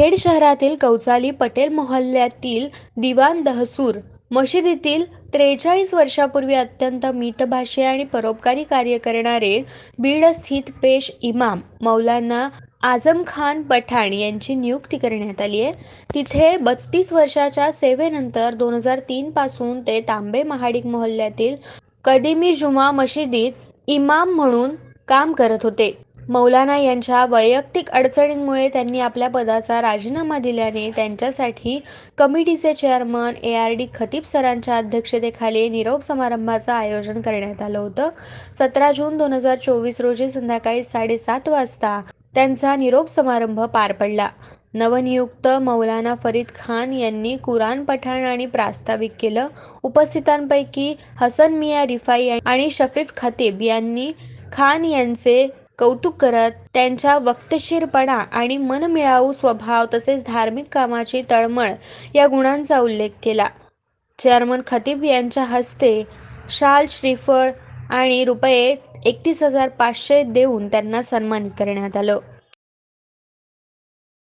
खेड शहरातील कौचाली पटेल मोहल्ल्यातील दिवान दहसूर मशिदीतील त्रेचाळीस वर्षापूर्वी अत्यंत मितभाषी आणि परोपकारी कार्य करणारे बीड स्थित पेश इमाम मौलाना आझम खान पठाण यांची नियुक्ती करण्यात आली आहे. तिथे बत्तीस वर्षाच्या सेवेनंतर दोन हजार तीनपासून ते तांबे महाडिक मोहल्ल्यातील कदिमी जुमा मशिदीत इमाम म्हणून काम करत होते. मौलाना यांच्या वैयक्तिक अडचणींमुळे त्यांनी आपल्या पदाचा राजीनामा दिल्याने त्यांच्यासाठी कमिटीचे chairman A R D Khatib सरांच्या अध्यक्षतेखाली निरोप समारंभाचं आयोजन करण्यात आलं होतं. सतरा जून दोन हजार चोवीस रोजी संध्याकाळी साडेसात वाजता त्यांचा निरोप समारंभ पार पडला. नवनियुक्त मौलाना फरीद खान यांनी कुराण पठाण आणि प्रास्ताविक केलं. उपस्थितांपैकी हसन मिया रिफाई आणि शफीफ खतीब यांनी खान यांचे कौतुक करत त्यांच्या वक्तशीरपणा आणि मनमिळावू स्वभाव तसेच धार्मिक कामाची तळमळ या गुणांचा उल्लेख केला. चेअरमन खतीब यांच्या हस्ते शाल श्रीफळ आणि रुपये एकतीस हजार पाचशे देऊन त्यांना सन्मानित करण्यात आलं.